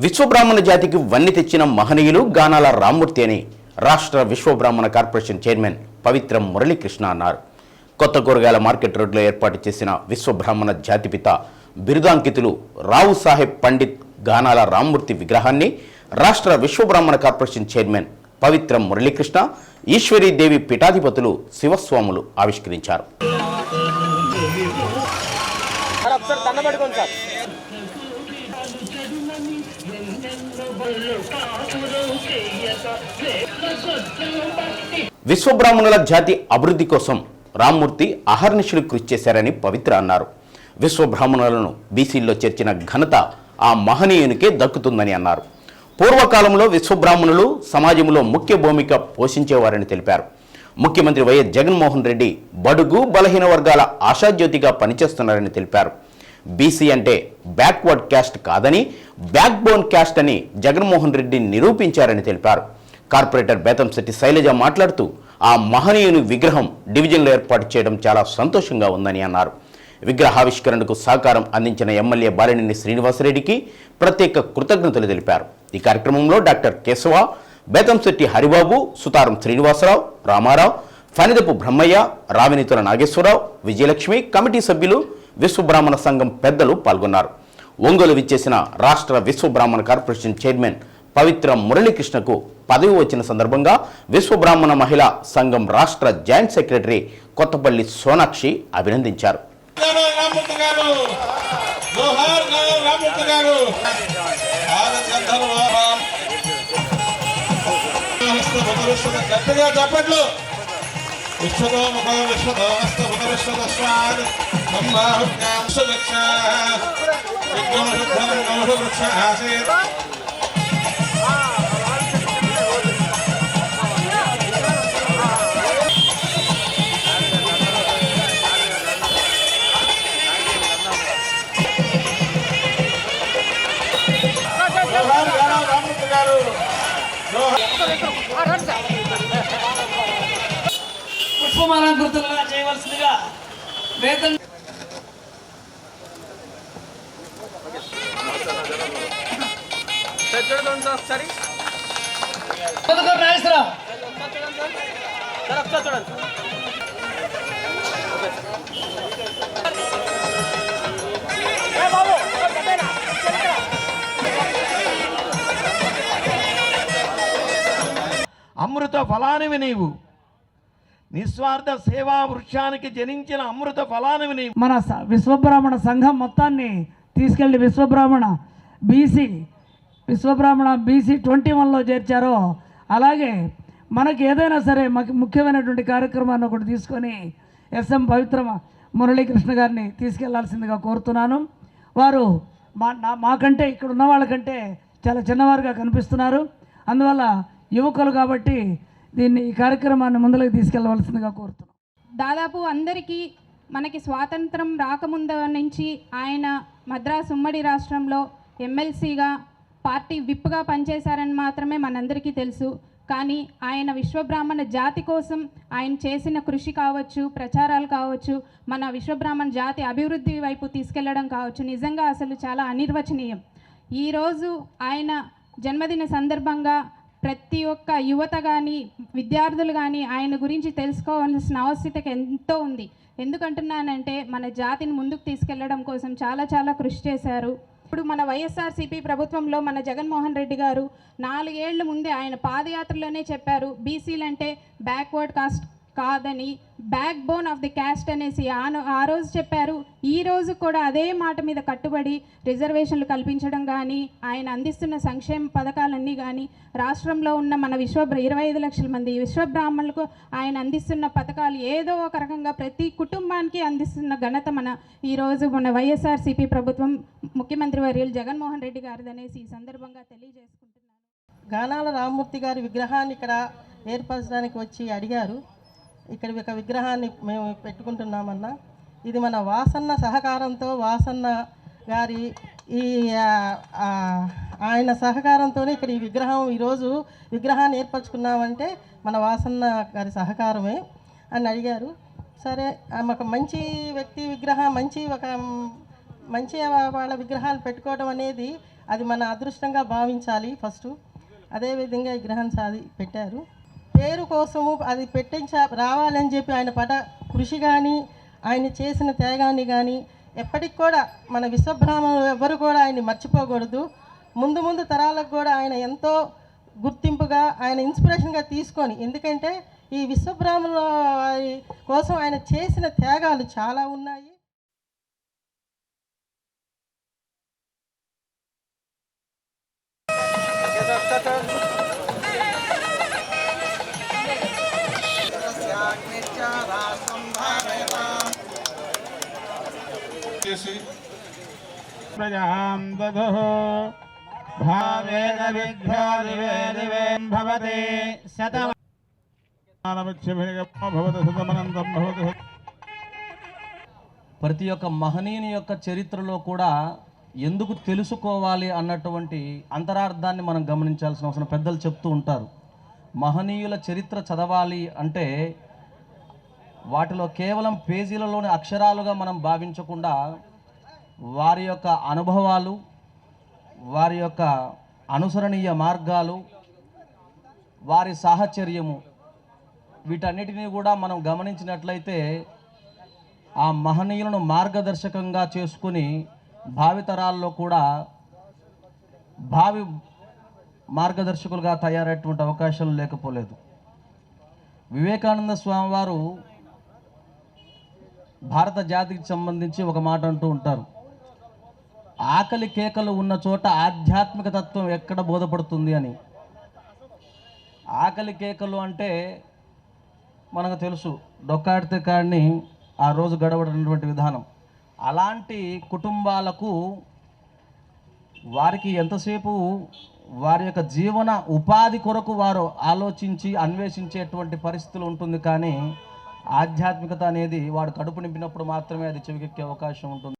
విశ్వబ్రాహ్మణ జాతికి వన్ని తెచ్చిన మహనీయులు గానాల రామ్మూర్తి అని రాష్ట్ర విశ్వబ్రాహ్మణ కార్పొరేషన్ చైర్మన్ పవిత్రం మురళీకృష్ణ అన్నారు. కొత్త కూరగాయల మార్కెట్ రోడ్లో ఏర్పాటు చేసిన విశ్వబ్రాహ్మణ జాతిపిత బిరుదాంకితులు రావు సాహెబ్ పండిత్ గానాల రామ్మూర్తి విగ్రహాన్ని రాష్ట్ర విశ్వబ్రాహ్మణ కార్పొరేషన్ చైర్మన్ పవిత్రం మురళీకృష్ణ ఈశ్వరీదేవి పీఠాధిపతులు శివస్వాములు ఆవిష్కరించారు. విశ్వబ్రాహ్మణుల జాతి అభివృద్ధి కోసం రామ్మూర్తి అహర్నిశులు కృషి చేశారని పవిత్ర అన్నారు. విశ్వబ్రాహ్మణులను బీసీల్లో చేర్చిన ఘనత ఆ మహనీయునికే దక్కుతుందని అన్నారు. పూర్వకాలంలో విశ్వబ్రాహ్మణులు సమాజంలో ముఖ్య భూమిక పోషించేవారని తెలిపారు. ముఖ్యమంత్రి వైఎస్ జగన్మోహన్ రెడ్డి బడుగు బలహీన వర్గాల ఆశాజ్యోతిగా పనిచేస్తున్నారని తెలిపారు. బీసీ అంటే బ్యాక్వర్డ్ క్యాస్ట్ కాదని బ్యాక్ బోన్ క్యాస్ట్ అని జగన్మోహన్ రెడ్డి నిరూపించారని తెలిపారు. కార్పొరేటర్ బేతంశెట్టి శైలజ మాట్లాడుతూ ఆ మహనీయుని విగ్రహం డివిజన్లో ఏర్పాటు చేయడం చాలా సంతోషంగా ఉందని అన్నారు. విగ్రహావిష్కరణకు సహకారం అందించిన ఎమ్మెల్యే బాలినేని శ్రీనివాసరెడ్డికి ప్రత్యేక కృతజ్ఞతలు తెలిపారు. ఈ కార్యక్రమంలో డాక్టర్ కేశవ బేతంశెట్టి హరిబాబు సుతారం శ్రీనివాసరావు రామారావు ఫణిదపు బ్రహ్మయ్య రావినీతుల నాగేశ్వరరావు విజయలక్ష్మి కమిటీ సభ్యులు విశ్వబ్రాహ్మణ సంఘం పెద్దలు పాల్గొన్నారు. ఒంగోలు విచ్చేసిన రాష్ట్ర విశ్వబ్రాహ్మణ కార్పొరేషన్ చైర్మన్ పవిత్ర మురళీకృష్ణకు పదవి వచ్చిన సందర్భంగా విశ్వబ్రాహ్మణ మహిళా సంఘం రాష్ట్ర జాయింట్ సెక్రటరీ కొత్తపల్లి సోనాక్షి అభినందించారు. గట్టిగా చెప్పట్లు విశ్వతో హస్త పుష్పమాలంకృతులుగా చేయవలసిందిగా వేతన చూడండి సార్ ఒకసారి పొద్దుకూరు నాగేశ్వరరావు సార్ ఒకసారి చూడండి ఏ బాబు ఒకటేనా? అమృత ఫలానివి నీవు. నిస్వార్థ సేవా వృక్షానికి జనించిన అమృత ఫలానివి నీవు. మన విశ్వబ్రాహ్మణ సంఘం మొత్తాన్ని తీసుకెళ్ళి Vishwabrahmana BC Vishwabrahmana BC twenty వన్లో చేర్చారో అలాగే మనకి ఏదైనా సరే మాకు ముఖ్యమైనటువంటి కార్యక్రమాన్ని ఒకటి తీసుకొని ఎస్ఎం పవిత్ర మురళీకృష్ణ గారిని తీసుకెళ్ళాల్సిందిగా కోరుతున్నాను. వారు మా నా మాకంటే ఇక్కడ ఉన్న వాళ్ళకంటే చాలా చిన్నవారుగా కనిపిస్తున్నారు. అందువల్ల యువకులు కాబట్టి దీన్ని ఈ కార్యక్రమాన్ని ముందుకు తీసుకెళ్ళవలసిందిగా కోరుతున్నాను దాదాపు అందరికీ మనకి స్వాతంత్రం రాకముందు నుంచి ఆయన మద్రాసు ఉమ్మడి రాష్ట్రంలో ఎమ్మెల్సీగా పార్టీ విప్గా పనిచేశారని మాత్రమే మనందరికీ తెలుసు. కానీ ఆయన విశ్వబ్రాహ్మణ జాతి కోసం ఆయన చేసిన కృషి కావచ్చు ప్రచారాలు కావచ్చు మన విశ్వబ్రాహ్మణ జాతి అభివృద్ధి వైపు తీసుకెళ్ళడం కావచ్చు నిజంగా అసలు చాలా అనిర్వచనీయం. ఈరోజు ఆయన జన్మదిన సందర్భంగా ప్రతి ఒక్క యువత కానీ విద్యార్థులు కానీ ఆయన గురించి తెలుసుకోవాల్సిన ఆవశ్యకత ఎంతో ఉంది. ఎందుకంటున్నానంటే మన జాతిని ముందుకు తీసుకెళ్ళడం కోసం చాలా చాలా కృషి చేశారు. ఇప్పుడు మన వైఎస్ఆర్సీపీ ప్రభుత్వంలో మన జగన్మోహన్ రెడ్డి గారు నాలుగేళ్ళ ముందే ఆయన పాదయాత్రలోనే చెప్పారు బీసీలంటే బ్యాక్వర్డ్ కాస్ట్ కాదని back bone of the caste అనేసి ఆ ఆ రోజు చెప్పారు. ఈ రోజు కూడా అదే మాట మీద కట్టుబడి రిజర్వేషన్లు కల్పించడం కానీ ఆయన అందిస్తున్న సంక్షేమ పథకాలన్నీ కానీ రాష్ట్రంలో ఉన్న మన విశ్వ ఇరవై ఐదు లక్షల మంది విశ్వబ్రాహ్మణులకు ఆయన అందిస్తున్న పథకాలు ఏదో ఒక రకంగా ప్రతి కుటుంబానికి అందిస్తున్న ఘనత మన ఈరోజు మన వైఎస్ఆర్సీపీ ప్రభుత్వం ముఖ్యమంత్రి వర్యులు జగన్మోహన్ రెడ్డి గారిదనేసి ఈ సందర్భంగా తెలియజేసుకుంటున్నాను. గానాల రామ్మూర్తి గారి విగ్రహాన్ని ఇక్కడ ఏర్పరచడానికి వచ్చి అడిగారు. ఇక్కడ ఒక విగ్రహాన్ని మేము పెట్టుకుంటున్నామన్నా. ఇది మన వాసన్న సహకారంతో వాసన్న గారి ఈ ఆయన సహకారంతోనే ఇక్కడ ఈ విగ్రహం ఈరోజు విగ్రహాన్ని ఏర్పరచుకున్నామంటే మన వాసన్న గారి సహకారమే అని అడిగారు. సరే ఒక మంచి వ్యక్తి విగ్రహం మంచి ఒక మంచి వాళ్ళ విగ్రహాలు పెట్టుకోవడం అనేది అది మన అదృష్టంగా భావించాలి ఫస్ట్. అదేవిధంగా విగ్రహం సాధి పెట్టారు. పేరు కోసము అది పెట్టించ రావాలని చెప్పి ఆయన పడ కృషి కానీ ఆయన చేసిన త్యాగాన్ని కానీ ఎప్పటికి కూడా మన విశ్వబ్రాహ్మణులు ఎవ్వరు కూడా ఆయన్ని మర్చిపోకూడదు. ముందు ముందు తరాలకు కూడా ఆయన ఎంతో గుర్తింపుగా ఆయన ఇన్స్పిరేషన్గా తీసుకొని ఎందుకంటే ఈ విశ్వబ్రాహ్మణుల కోసం ఆయన చేసిన త్యాగాలు చాలా ఉన్నాయి. చేసి. ప్రజాం దదుః భావేన భవతి ప్రతి ఒక్క మహనీయుని యొక్క చరిత్రలో కూడా ఎందుకు తెలుసుకోవాలి అన్నటువంటి అంతరార్థాన్ని మనం గమనించాల్సిన అవసరం. పెద్దలు చెప్తూ ఉంటారు. మహనీయుల చరిత్ర చదవాలి అంటే వాటిలో కేవలం పేజీలలోని అక్షరాలుగా మనం భావించకుండా వారి యొక్క అనుభవాలు వారి యొక్క అనుసరణీయ మార్గాలు వారి సాహచర్యము వీటన్నిటినీ కూడా మనం గమనించినట్లయితే ఆ మహనీయులను మార్గదర్శకంగా చేసుకుని భావితరాల్లో కూడా భావి మార్గదర్శకులుగా తయారయ్యేటువంటి అవకాశాలు లేకపోలేదు. వివేకానంద స్వామివారు భారత జాతికి సంబంధించి ఒక మాట అంటూ ఉంటారు. ఆకలి కేకలు ఉన్న చోట ఆధ్యాత్మిక తత్వం ఎక్కడ బోధపడుతుంది అని. ఆకలి కేకలు అంటే మనకు తెలుసు డొక్కాడితే కాడిని ఆ రోజు గడవడనటువంటి విధానం. అలాంటి కుటుంబాలకు వారికి ఎంతసేపు వారి యొక్క జీవన ఉపాధి కొరకు వారు ఆలోచించి అన్వేషించేటువంటి పరిస్థితులు ఉంటుంది కానీ ఆధ్యాత్మికత అనేది వాడు కడుపు నింపినప్పుడు మాత్రమే అది చెవికెక్కే అవకాశం ఉంటుంది.